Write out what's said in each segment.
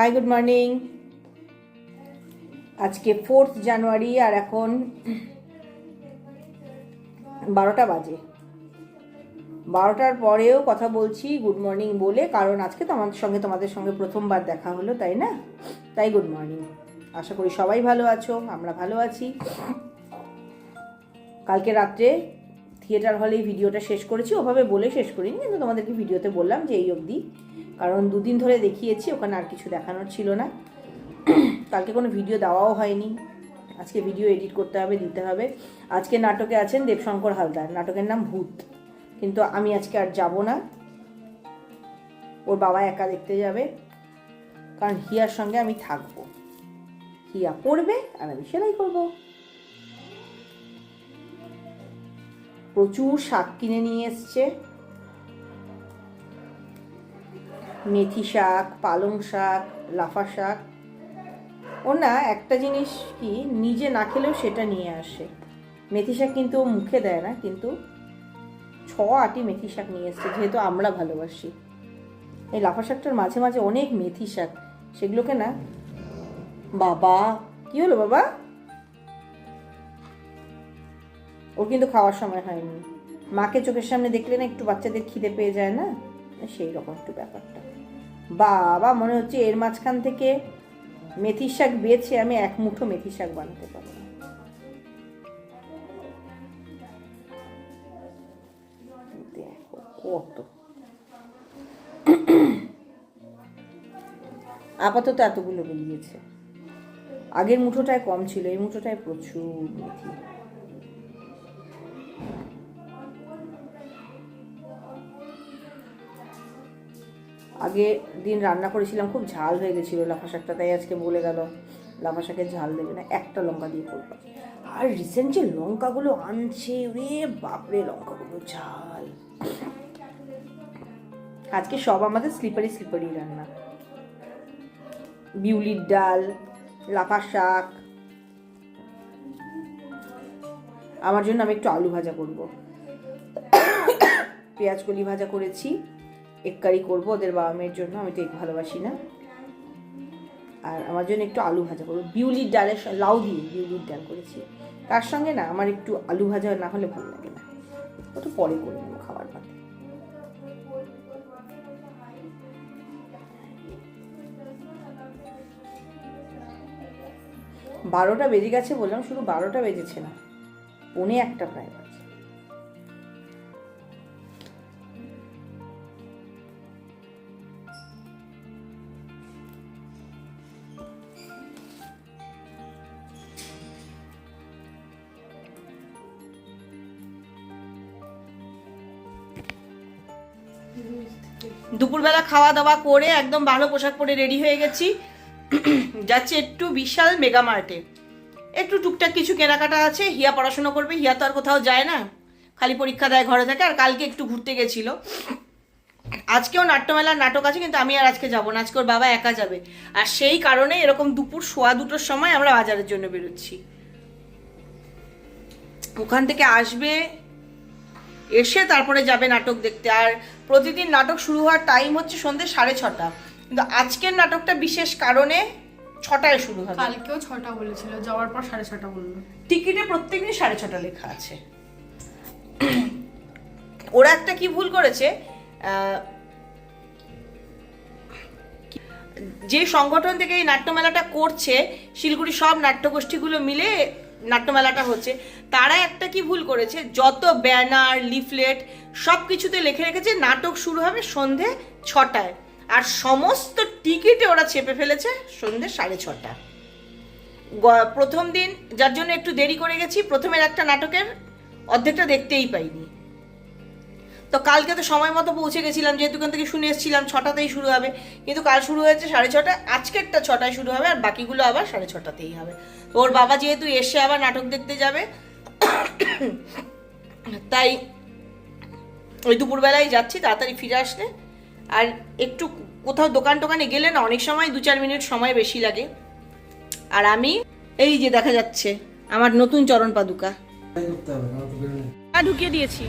High good morning আজকে fourth January আর এখন বারোটা বাজে। বারোটার পরেও কথা বলছি গুড মর্নিং বলে, কারণ আজকে তো সঙ্গে, তোমাদের সঙ্গে প্রথমবার দেখা হলো, তাই না? তাই গুড মর্নিং আশা করি সবাই ভালো আছো, আমরা ভালো আছি। কালকে রাত্রে থিয়েটার হলেই ভিডিওটা শেষ করেছি, ওভাবে বলে শেষ করিনি, কিন্তু তোমাদেরকে ভিডিওতে বললাম যে এই অবধি কারণ দুদিন ধরে দেখিয়েছি, ওখানে আর কিছু দেখানোর ছিল না। কালকে কোনো ভিডিও দেওয়াও হয়নি। আজকে ভিডিও এডিট করতে হবে, দিতে হবে। আজকে নাটকে আছেন দেবশঙ্কর হালদার। নাটকের নাম ভূত। কিন্তু আমি আজকে আর যাব না। ওর বাবা একা দেখতে যাবে। কারণ হিয়ার সঙ্গে আমি থাকব। হিয়া পড়বে, আর আমি সেলাই করব। প্রচুর শাক কিনে নিয়ে এসছে। মেথি শাক, পালং শাক, লাফা শাক। ও না একটা জিনিস কি, নিজে না খেলেও সেটা নিয়ে আসে। মেথি শাক কিন্তু মুখে দেয় না, কিন্তু ছ আটি মেথি শাক নিয়ে এসছে, যেহেতু আমরা ভালোবাসি। এই লাফা শাকটার মাঝে মাঝে অনেক মেথি শাক, সেগুলোকে না বাবা, কি হলো বাবা? ওর কিন্তু খাওয়ার সময় হয়নি। মাকে চোখের সামনে দেখলে না একটু বাচ্চাদের খিদে পেয়ে যায় না? সেই রকম একটু ব্যাপারটা। বাবা, মনে হচ্ছে এর মাঝখান থেকে মেথির শাক বেছে আমি এক মুঠো মেথি শাক বানাতে পারব। আপাতত এতগুলো বেরিয়েছে। আগের মুঠোটায় কম ছিল, এই মুঠোটায় প্রচুর মেথি। আগে দিন রান্না করেছিলাম, খুব ঝাল হয়ে গেছিল লাফা শাকটা, তাই আজকে বলে গেল, লাফা শাকের ঝাল দেবে না, একটা লঙ্কা দিয়ে করব। আর রিসেন্ট যে লঙ্কাগুলো আনছে রে বাপরে, লঙ্কাগুলো ঝাল। আজকে সব আমাদের স্লিপারি স্লিপারি রান্না। বিউলির ডাল, লাফা শাক। আমার জন্য আমি একটু আলু ভাজা করব। পেঁয়াজ কলি ভাজা করেছি। এক কারি করব, ওদের বাবা মেয়ের জন্য, আমি তো এক ভালোবাসি না। আর আমার জন্য একটু আলু ভাজা করব। বিউলির ডালের লাউ দিয়ে বিউলির ডাল করেছি। তার সঙ্গে না, আমার একটু আলু ভাজা না হলে ভালো লাগে না। ওটা পরে করে নেব খাবার পাতে বারোটা বেজে গেছে বললাম, শুধু বারোটা বেজেছে না, পৌনে একটা প্রায় দুপুরবেলা খাওয়া দাওয়া করে একদম ভালো পোশাক পরে রেডি হয়ে গেছি। যাচ্ছে একটু বিশাল মেগা মার্টে। একটু টুকটাক কিছু কেনাকাটা আছে, হিয়া পড়াশোনা করবে, হিয়া তো আর কোথাও যায় না। খালি পরীক্ষা দেয় ঘরে থাকে, আর কালকে একটু ঘুরতে গেছিল। আজকেও নাট্যমেলার নাটক আছে, কিন্তু আমি আর আজকে যাব না, আজকে ওর বাবা একা যাবে। আর সেই কারণে এরকম দুপুর সোয়া দুটোর সময় আমরা বাজারের জন্য বেরোচ্ছি। ওখান থেকে আসবে এসে তারপরে যাবে নাটক দেখতে। আর প্রতিদিন নাটক শুরু হওয়ার টাইম হচ্ছে সন্ধ্যে সাড়ে ছটা। কিন্তু আজকের নাটকটা বিশেষ কারণে ছটায় শুরু হবে। কালকেও ছটা বলেছিল যাওয়ার পর সাড়ে ছটা বলল। টিকিটে প্রত্যেকদিন সাড়ে ছটা লেখা আছে। ওরা একটা কি ভুল করেছে? আহ, যে সংগঠন থেকে এই নাট্যমেলাটা করছে শিলিগুড়ি সব নাট্যগোষ্ঠীগুলো মিলে নাট্যমেলাটা হচ্ছে। তারা একটা কি ভুল করেছে? যত ব্যানার, লিফলেট সব কিছুতে লিখে রেখেছে, নাটক শুরু হবে সন্ধে ছটায়। আর সমস্ত টিকিটে ওরা চেপে ফেলেছে সন্ধে সাড়ে ছটা। প্রথম দিন, যার জন্য একটু দেরি করে গেছি, প্রথমের একটা নাটকের অর্ধেকটা দেখতেই পাইনি। তো কালকে তো সময় মতো পৌঁছে গেছিলাম, যেহেতু ওখান থেকে শুনে এসেছিলাম, ছটাতেই শুরু হবে। কিন্তু কাল শুরু হয়েছে সাড়ে ছটায় আজকেরটা ছটায় শুরু হবে, আর বাকিগুলো আবার সাড়ে ছটাতেই হবে। ওর বাবা যেহেতু এসে আবার নাটক দেখতে যাবে তাই ওই দুপুরবেলায় যাচ্ছি, তাড়াতাড়ি ফিরে আসলে আর একটু কোথাও দোকান টোকানে গেলে না, অনেক সময় দু চার মিনিট সময় বেশি লাগে। আর আমি, এই যে দেখা যাচ্ছে, আমার নতুন চরণ পাদুকা। ঢুকিয়ে দিয়েছি।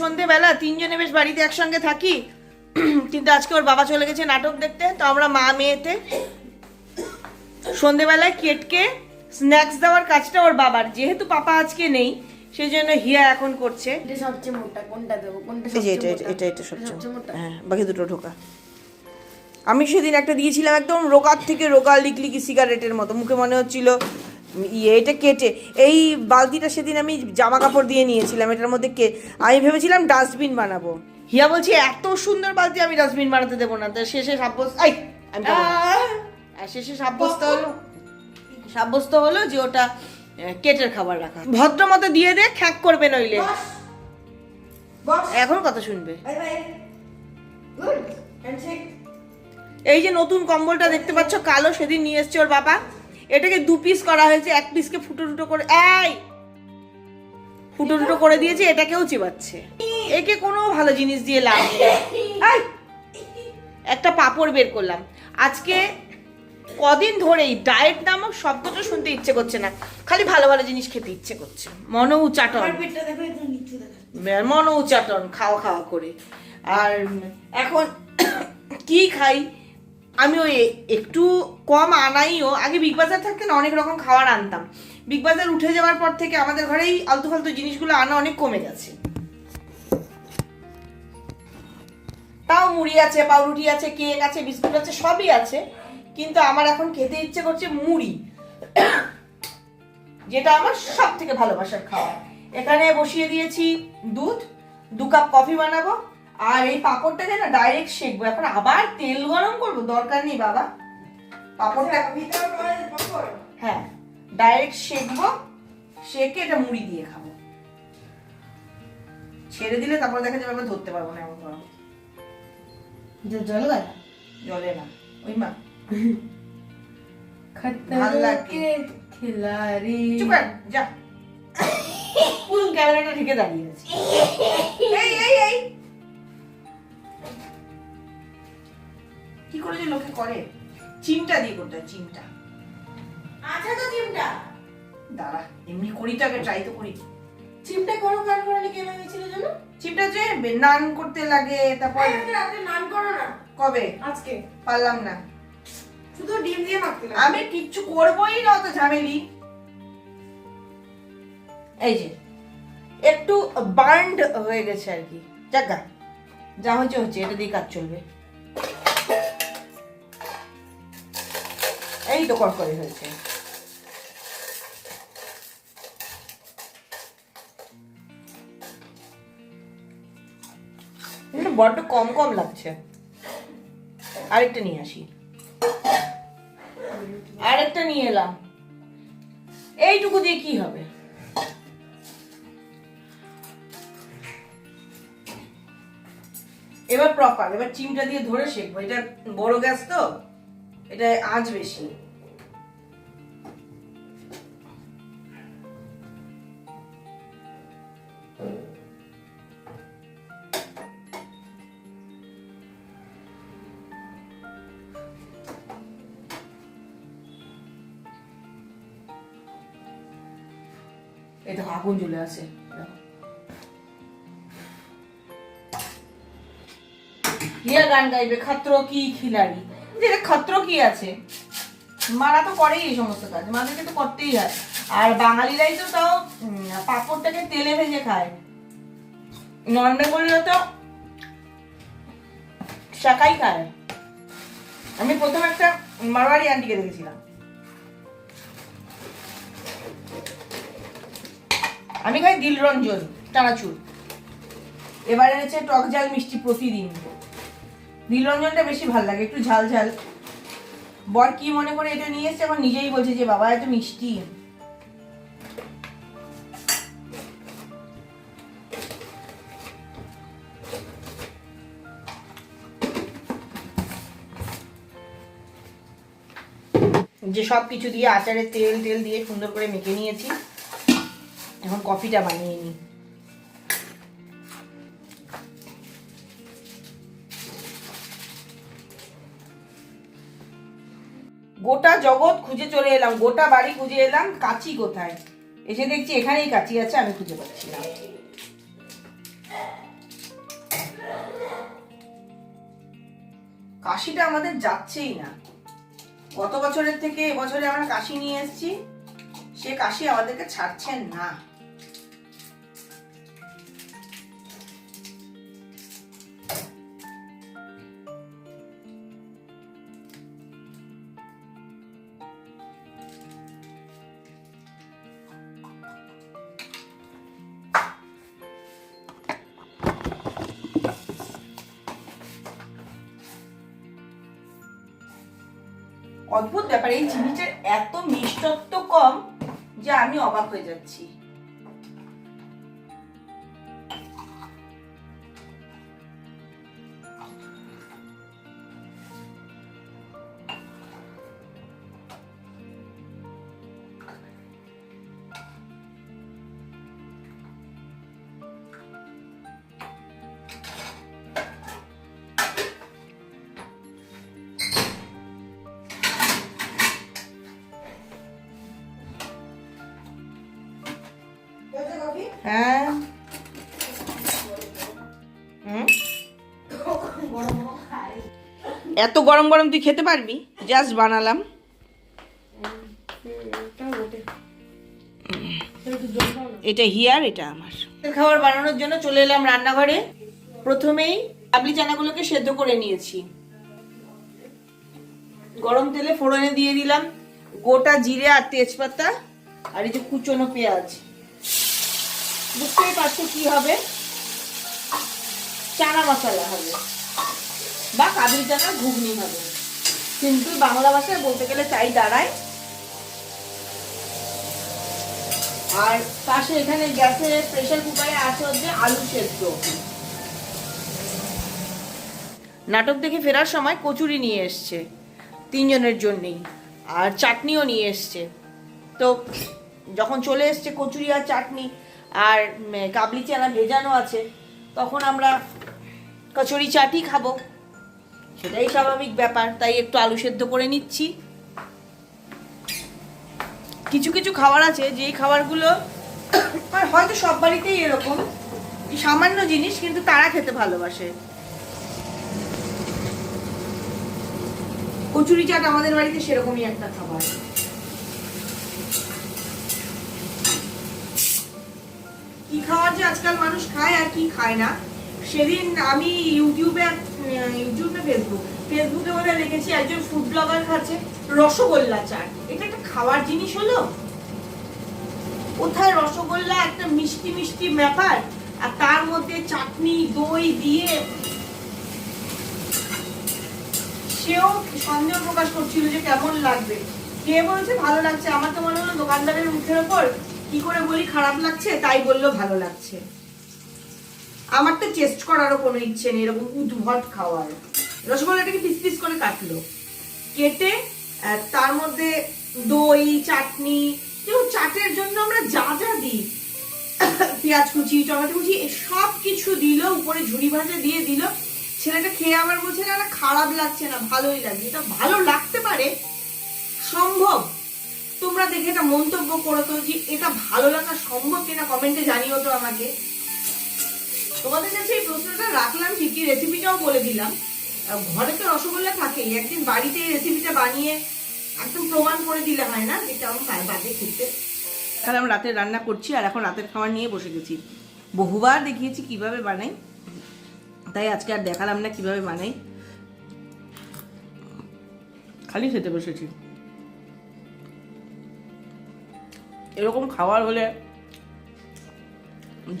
সন্ধেবেলা তিনজনে বেশ বাড়িতে একসঙ্গে থাকি। কিন্তু আজকে ওর বাবা চলে গেছে নাটক দেখতে তো আমরা মা মেয়েতে সন্ধেবেলায় কেটকে স্ন্যাক্স দেওয়ার কাজটা ওর বাবার। যেহেতু পাপা আজকে নেই সেই জন্য হিয়া এখন করছে। এটা সবচেয়ে মোটা কোনটা দেবো কোনটা এটা এটা এটা এটা সবচেয়ে সবচেয়ে মোটা। হ্যাঁ বাকি দুটো ঢোকা। আমি সেদিন একটা দিয়েছিলাম একদম রোগার থেকে রোগা লিকলিকি সিগারেটের মতো। মুখে মনে হচ্ছিল ইয়ে এটা কেটে এই বালতিটা সেদিন আমি জামা কাপড় দিয়ে নিয়েছিলাম এটার মধ্যে কে আমি ভেবেছিলাম ডাস্টবিন বানাবো। হিয়া বলছি এত সুন্দর বালতি আমি ডাস্টবিন বানাতে দেবো না। তো শেষে সাব্যস্ত আই শেষে সাব্যস্ত হলো সাব্যস্ত হলো যে ওটা কেটের খাবার রাখা। ভদ্র মতো দিয়ে দে খ্যাক করবে নইলে। এখন কথা শুনবে। এই যে নতুন কম্বলটা দেখতে পাচ্ছ কালো সেদিন নিয়ে এসছে ওর বাবা। এটাকে দু পিস করা হয়েছে এক পিসকে ফুটো ফুটো করে এই! ফুটো টুটো করে দিয়েছে এটাকেও চিবাচ্ছে। একে কোনো ভালো জিনিস দিয়ে লাভ নেই। একটা পাপড় বের করলাম। আজকে কদিন ধরেই ডায়েট নামক শব্দটা শুনতে ইচ্ছে করছে না। খালি ভালো ভালো জিনিস খেতে ইচ্ছে করছে। মনও উচাটন। মনও উচাটন খাওয়া খাওয়া করে। আর এখন কি খাই? আমি ওই একটু কম আনাইও, আগে বিগ বাজার থাকতে না অনেক রকম খাবার আনতাম। বিগ বাজার উঠে যাওয়ার পর থেকে আমাদের ঘরেই আলতু ফালতু জিনিসগুলো আনা অনেক কমে গেছে। তাও মুড়ি আছে, পাউরুটি আছে, কেক আছে, বিস্কুট আছে, সবই আছে। কিন্তু আমার এখন খেতে ইচ্ছে করছে মুড়ি, যেটা আমার সব থেকে ভালোবাসার খাবার। এখানে বসিয়ে দিয়েছি দুধ, দু কাপ কফি বানাবো আর এই পাঁপড়টাকে না ডাইরেক্ট সেকবো। এখন আবার তেল গরম করব? দরকার নেই বাবা। পাঁপড়টা হ্যাঁ ডাইরেক্ট সেকবো সেকে এটা মুড়ি দিয়ে খাব। ছেড়ে দিলে তারপর দেখা যাবে আমরা ধরতে পারব না এমন গরম জল জলে না ওই মা। খিলাড়ি। চুপ যা। পুরো ক্যামেরাটা ঢেকে দাঁড়িয়ে আছে। এই এই করে যে লোকে করে? চিমটা দিয়ে করতে হয় চিমটা। আছে তো চিমটা। দাঁড়া এমনি করি তো আগে ট্রাই তো করি। চিমটা করো কার করে কেন হয়েছিল জানো? চিমটা যে নান করতে লাগে তারপর রাতে নান করো না। কবে? আজকে। পারলাম না। শুধু ডিম দিয়ে মাখতে লাগে। আমি কিচ্ছু করবোই না অত ঝামেলি। এই যে একটু বার্নড হয়ে গেছে আর কি। যাগা যা হচ্ছে হচ্ছে এটা দিয়ে কাজ চলবে। এই তো কড়কড়ে হয়েছে। বড্ড কম কম লাগছে। আরেকটা নিয়ে আসি। আরেকটা নিয়ে এলাম। এইটুকু দিয়ে কি হবে? এবার প্রপার এবার চিমটা দিয়ে ধরে শেখবো এটা বড় গ্যাস তো, এটা আঁচ বেশি। আছে হিয়া গান গাইবে, খাত্র কি খিলাড়ি? যে খাত্র কি আছে? মারা তো করেই এই সমস্ত কাজ মাদেরকে তো করতেই হয়। আর বাঙালিরাই তো তাও পাঁপড়টাকে তেলে ভেজে খায়। নন বেঙ্গলিরা তো শাকাই খায়। আমি প্রথম একটা মারোয়ারি আন্টিকে দেখেছিলাম। আমি খাই দিলরঞ্জন চানাচুর এবার এনেছে টক ঝাল মিষ্টি প্রতিদিন। দিলরঞ্জনটা বেশি ভালো লাগে, একটু ঝাল ঝাল। বর কি মনে করে এটা নিয়ে এসছে, এখন নিজেই বলছে যে, বাবা, এত মিষ্টি। যে সব কিছু দিয়ে আচারে তেল তেল দিয়ে সুন্দর করে মেখে নিয়েছি। এখন কফিটা বানিয়ে নিই। গোটা জগৎ খুঁজে চলে এলাম, গোটা বাড়ি খুঁজে এলাম, কাচি কোথায়? এসে দেখছি এখানেই কাচি আছে, আমি খুঁজে পাচ্ছি না। কাশিটা আমাদের যাচ্ছেই না। গত বছরের থেকে এবছরে আমরা কাশি নিয়ে এসেছি, সে কাশি আমাদেরকে ছাড়ছেন না। এত মিষ্টত্ব কম যে আমি অবাক হয়ে যাচ্ছি। এত গরম গরম তুই খেতে পারবি? জাস্ট বানালাম। এটা হিয়ার এটা আমার। খাবার বানানোর জন্য চলে এলাম রান্নাঘরে। প্রথমেই কাবলি চানাগুলোকে সেদ্ধ করে নিয়েছি। গরম তেলে ফোড়নে দিয়ে দিলাম গোটা জিরে আর তেজপাতা আর এই যে কুচনো পেঁয়াজ। বুঝতেই পারছ কি হবে? চানা মশলা হবে। বা কাবলি চানা ঘুগনি হবে। কিন্তু বাংলা ভাষায় বলতে গেলে তাই দাঁড়ায়। আর পাশে এখানে গ্যাসে প্রেশার কুকারে আছে হচ্ছে আলু সেদ্ধ। নাটক দেখে ফেরার সময় কচুরি নিয়ে এসছে তিনজনের জন্যেই, আর চাটনিও নিয়ে এসছে। তো যখন চলে এসছে কচুরি আর চাটনি, আর কাবলি চানা ভেজানো আছে, তখন আমরা কচুরি চাটি খাব। সেটাই স্বাভাবিক ব্যাপার, তাই একটু আলু সেদ্ধ করে নিচ্ছি। কিছু কিছু খাবার আছে, যেই খাবারগুলো হয়তো সব বাড়িতেই এরকম সামান্য জিনিস, কিন্তু তারা খেতে ভালোবাসে। কচুরি চাট আমাদের বাড়িতে সেরকমই একটা খাবার। কি খাওয়ার যে আজকাল মানুষ খায় আর কি খায় না, সেদিন আমি ইউটিউবে ইউটিউবে ফেসবুক ফেসবুকে বলে দেখেছি একজন ফুড ব্লগার খাচ্ছে, রসগোল্লা চাট। এটা একটা খাওয়ার জিনিস হলো? কোথায় রসগোল্লা, একটা মিষ্টি মিষ্টি ব্যাপার, আর তার মধ্যে চাটনি, দই দিয়ে সেও সন্দেহ প্রকাশ করছিল যে কেমন লাগবে। কে বলছে, ভালো লাগছে। আমার তো মনে হলো দোকানদারের মুখের ওপর কি করে বলি, খারাপ লাগছে? তাই বলল, ভালো লাগছে। আমার তো চেস্ট করারও কোনো ইচ্ছে নেই, এরকম উদ্ভট খাওয়ার। রসগোল্লাটাকে পিস পিস করে কাটলো। কেটে তার মধ্যে দই, চাটনি যেমন চাটের জন্য আমরা যা যা দিই, পেঁয়াজ কুচি, টমেটো কুচি সব কিছু দিল, উপরে ঝুড়ি ভাজা দিয়ে দিল। ছেলেটা খেয়ে আবার বলছে, না না, খারাপ লাগছে না, ভালোই লাগছে। এটা ভালো লাগতে পারে, সম্ভব। তোমরা দেখে এটা মন্তব্য করো তো যে এটা ভালো লাগা সম্ভব কিনা? কমেন্টে জানিও তো আমাকে। তোমাদের কাছে এই প্রশ্নটা রাখলাম, ঠিকই রেসিপিটাও বলে দিলাম। ঘরে তো রসগোল্লা থাকেই, একদিন বাড়িতে এই রেসিপিটা বানিয়ে একদম প্রমাণ করে দিলে হয় না যে কেমন পায় বাজে খেতে। তাহলে আমি রাতের রান্না করছি, আর এখন রাতের খাবার নিয়ে বসে গেছি। বহুবার দেখিয়েছি কীভাবে বানাই, তাই আজকে আর দেখালাম না কীভাবে বানাই। খালি খেতে বসেছি। এরকম খাবার হলে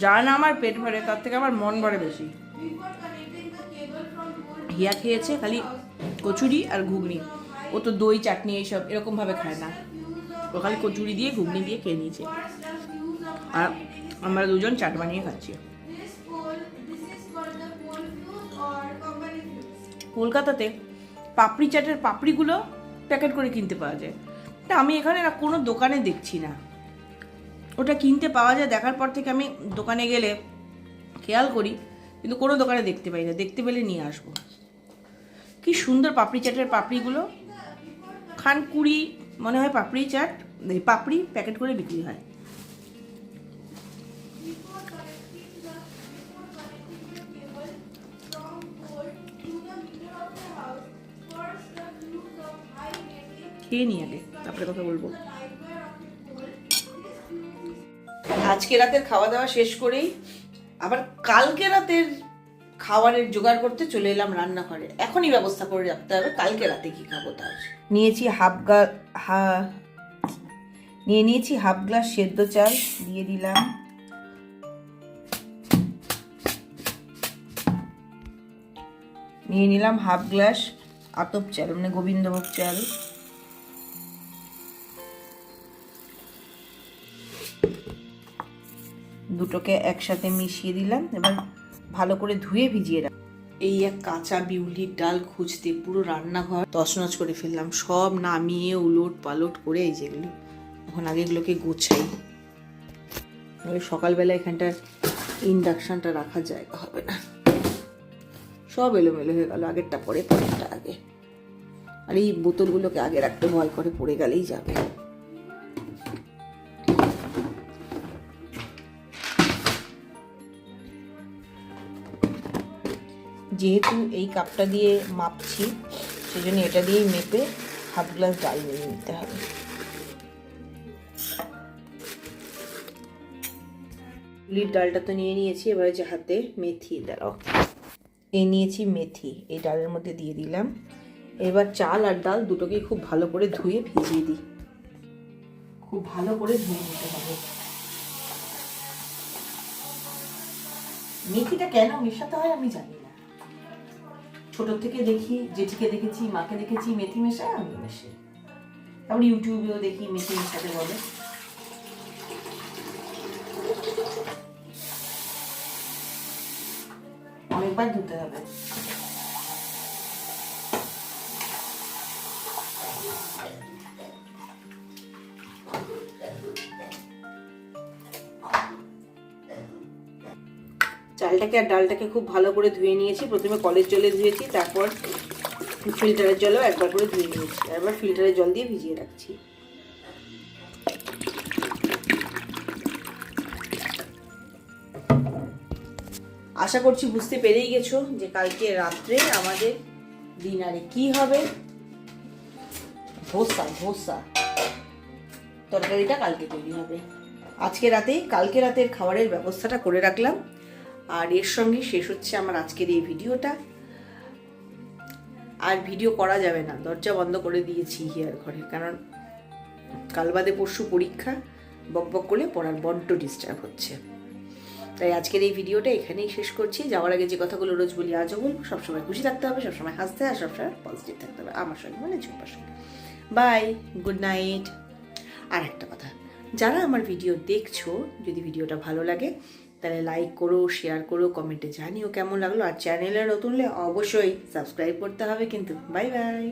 যা না আমার পেট ভরে, তার থেকে আমার মন ভরে বেশি। হিয়া খেয়েছে খালি কচুরি আর ঘুগনি। ও তো দই, চাটনি এইসব এরকমভাবে খায় না। ও খালি কচুরি দিয়ে, ঘুগনি দিয়ে খেয়ে নিয়েছে। আর আমরা দুজন চাট বানিয়ে খাচ্ছি. কলকাতাতে পাপড়ি চাটের পাপড়িগুলো প্যাকেট করে কিনতে পাওয়া যায়। তা আমি এখানে না কোনো দোকানে দেখছি না। ওটা কিনতে পাওয়া যায়, দেখার পর থেকে আমি দোকানে গেলে খেয়াল করি, কিন্তু কোনো দোকানে দেখতে পাই না, দেখতে পেলে নিয়ে আসব। কি সুন্দর পাপড়ি চাটের পাপড়িগুলো। খান কুড়ি, মনে হয় পাপড়ি চাট পাপড়ি প্যাকেট করে বিক্রি হয়। খেয়ে নিই আগে, তারপরে কথা বলব। আজকে রাতের খাওয়া দাওয়া শেষ করেই আবার কালকে রাতের খাবারের জোগাড় করতে চলে এলাম রান্নাঘরে। এখনই ব্যবস্থা করে রাখতে হবে, কালকে রাতে কি খাব তার? নিয়েছি হাফ গা নিয়ে নিয়েছি হাফ গ্লাস সেদ্ধ চাল, দিয়ে দিলাম। নিয়ে নিলাম হাফ গ্লাস আতপ চাল মানে গোবিন্দভোগ চাল। দুটোকে একসাথে মিশিয়ে দিলাম, এবার ভালো করে ধুয়ে ভিজিয়ে রাখ এই এক কাঁচা বিউলির ডাল খুঁজতে পুরো রান্নাঘর তছনছ করে ফেললাম। সব নামিয়ে উলট পালট করে এই যেগুলো এখন আগে এগুলোকে গোছাই। সকালবেলা এখানটার ইন্ডাকশানটা রাখার জায়গা হবে না। সব এলোমেলো হয়ে গেল, আগেরটা পরে পরেরটা আগে। আর এই বোতলগুলোকে আগে রাখতে ভয় করে পড়ে গেলেই যাবে। যেহেতু এই কাপটা দিয়ে মাপছি সেই জন্য এটা দিয়েই মেপে হাফ গ্লাস ডাল নিয়ে নিতে হবে। লিড ডালটা তো নিয়ে নিয়েছি, এবার যে হাতে মেথি দাঁড়াও এই নিয়েছি মেথি, এই ডালের মধ্যে দিয়ে দিলাম। এবার চাল আর ডাল দুটোকেই খুব ভালো করে ধুয়ে ভিজিয়ে দিই। খুব ভালো করে ধুয়ে নিতে হবে। মেথিটা কেন মেশাতে হয় আমি জানি ছোট থেকে দেখি, জেঠিকে দেখেছি, মাকে দেখেছি, মেথি মেশায়, আমি মেশি তারপর ইউটিউবেও দেখি মেথি মেশাতে বলে। অনেকবার ধুতে হবে। চালটাকে আর ডালটাকে খুব ভালো করে ধুয়ে নিয়েছি। প্রথমে কলের জলে ধুয়েছি, তারপর ফিল্টারের জলেও একবার করে ধুয়ে নিয়েছি। এবার ফিল্টারের জল দিয়ে ভিজিয়ে রাখছি। আশা করছি বুঝতে পেরেই গেছো যে কালকে রাত্রে আমাদের ডিনারে কি হবে। ধোসা ধোসা। তরকারিটা কালকে তৈরি হবে। আজকে রাতেই, কালকে রাতের খাবারের ব্যবস্থাটা করে রাখলাম। আর এর সঙ্গে শেষ হচ্ছে আমার আজকের এই ভিডিওটা। আর ভিডিও করা যাবে না, দরজা বন্ধ করে দিয়েছি হিয়ার ঘরে, কারণ কাল বাদে পরশু পরীক্ষা, বক বক করলে পড়ার বড্ড ডিস্টার্ব হচ্ছে। তাই আজকের এই ভিডিওটা এখানেই শেষ করছি। যাওয়ার আগে যে কথাগুলো রোজ বলি, আজও বলব, সবসময় খুশি থাকতে হবে, সবসময় হাসতে আর সবসময় পজিটিভ থাকতে হবে। আমার সঙ্গে মানে ঝুম্পার সঙ্গে। বাই গুড নাইট আর একটা কথা, যারা আমার ভিডিও দেখছ, যদি ভিডিওটা ভালো লাগে তাহলে লাইক করো শেয়ার করো কমেন্টে জানিও কেমন লাগল। আর চ্যানেলে নতুন হলে অবশ্যই সাবস্ক্রাইব করতে হবে কিন্তু। Bye bye